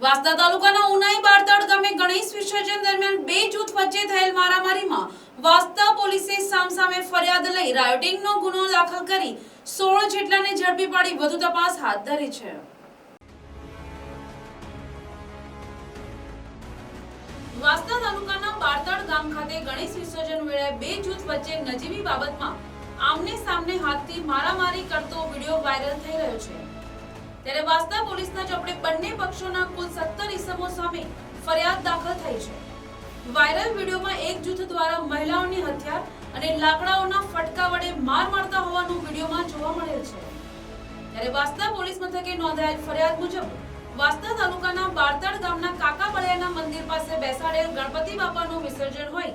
વાંસદા તાલુકાના ઉનાઈ બારતળ ગામે ગણેશ વિસર્જન દરમિયાન બે જૂથ વચ્ચે થયેલ મારામારીમાં વાસદા પોલીસે સામસામે ફરિયાદ લઈ રાયોટિંગનો ગુનો દાખલ કરી સોળ જેટલાને ઝડપી પાડી વધુ તપાસ હાથ ધરી છે. વાસદા તાલુકાના બારતડ ગામ ખાતે ગણેશ વિસર્જન વેળાએ બે જૂથ વચ્ચે નજીવી બાબતમાં આમને સામને હાથથી મારામારી કરતો વીડિયો વાયરલ થઈ રહ્યો છે. ત્યારે વાસ્તા પોલીસના ચોપડે બંને પક્ષોના કુલ સત્તર ઇસમો સામે ફરિયાદ દાખલ થઈ છે. વાયરલ વિડીયોમાં એક જૂથ દ્વારા મહિલાઓની હત્યા અને લાકડાઓના ફટકા વડે માર મારતા હોવાનું વિડીયોમાં જોવા મળેલ છે. ત્યારે વાસ્તા પોલીસ મથકે નોંધાયેલ ફરિયાદ મુજબ વાસ્તા તાલુકાના બારતળ ગામના કાકા બળિયાના મંદિર પાસે બેસાડેલ ગણપતિ બાપાનું વિસર્જન હોય,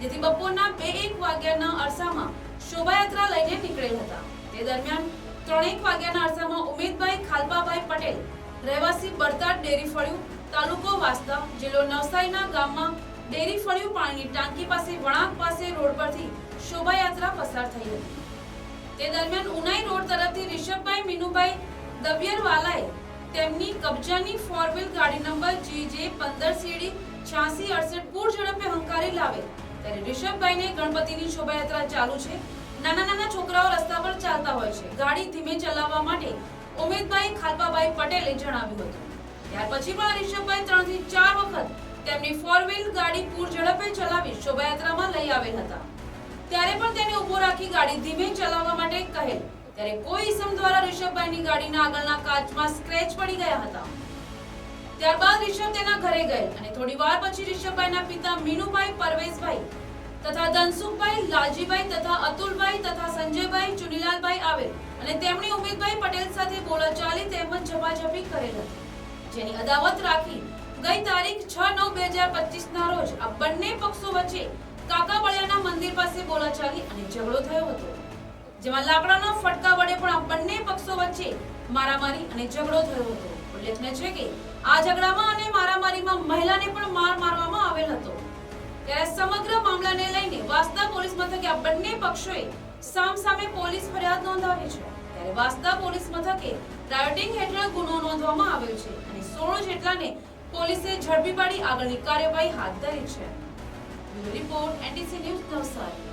જેથી બપોરના બે એક વાગ્યાના અરસામાં શોભાયાત્રા લઈને નીકળેલ હતા. તે દરમિયાન ત્રણેક વાગ્યાના અરસામાં ઉમેદભાઈ ખાલપાભાઈ પટેલ રહેવાસી બળતાડ ડેરી ફળિયું તાલુકો વાસ્તા જિલ્લો નવસારીના ગામમાં ડેરી ફળિયું પાણીની ટાંકી પાસે વળાંક પાસે રોડ પરથી શોભાયાત્રા પસાર થઈ હતી. તે દરમિયાન ઉનાઈ રોડ તરફથી રિષભભાઈ મીનુભાઈ દબિયરવાલાએ તેમની કબજાની ફોર વ્હીલ ગાડી નંબર જીજે પંદર સીડી છ્યાસી અડસઠ પૂર ઝડપે હંકારી લાવે. ત્યારે રિષભભાઈને ગણપતિની શોભાયાત્રા ચાલુ છે. નાના નાના છોકરાઓ રસ્તા હોય છે. ગાડી ધીમે ચલાવવા માટે ઉમેદભાઈ ખાલપાભાઈ પટેલે જણાવ્યું હતું. ત્યાર પછી પણ રિષભભાઈ ત્રણથી ચાર વખત તેમની ફોર વ્હીલ ગાડી પૂર ઝડપે ચલાવી શોભાયાત્રામાં લઈ આવેલ હતા. ત્યારે પણ તેને ઊભો રાખી ગાડી ધીમે ચલાવવા માટે કહેલ. ત્યારે કોઈ ઇસમ દ્વારા રિષભભાઈની ગાડીના આગળના કાચમાં સ્ક્રેચ પડી ગયા હતા. ત્યારબાદ રિષભ તેના ઘરે ગયેલ અને થોડી વાર પછી રિષભભાઈના પિતા મીનુભાઈ પરવેશભાઈ તથા ધનસુખભાઈ લાલજીભાઈ તથા અતુલભાઈ તથા સંજયભાઈ આવેલ અને તેમણે ઉમેદભાઈ પટેલ સાથે બોલાચાલી તેમજ ઝપાઝપી કરેલ હતી. જેની અદાવત રાખી ગઈ તારીખ છ નવ બે હજાર પચીસ ના રોજ આ બંને પક્ષો વચ્ચે કાકાબળિયાના મંદિર પાસે બોલાચાલી અને ઝઘડો થયો હતો. જેમાં લાકડાના ફટકા વડે પણ આ બંને પક્ષો વચ્ચે મારામારી અને ઝઘડો થયો હતો. ઉલ્લેખનીય છે કે આ ઝઘડામાં અને મારામારીમાં મહિલાને પણ માર મારવામાં આવેલ હતો. ત્યારે સમગ્ર મામલાને લઈને વાસ્તા પોલીસ મથકે આ બંને પક્ષોએ સામસામે પોલીસ ફરિયાદ નોંધાવી છે. ત્યારે વાસ્તા પોલીસ મથકે રાયોટિંગ હેઠળ ગુનો નોંધવામાં આવ્યો છે અને સોળ જેટલાને પોલીસે ઝડપી પાડી આગળની કાર્યવાહી હાથ ધરી છે. Report NTC news Navsari.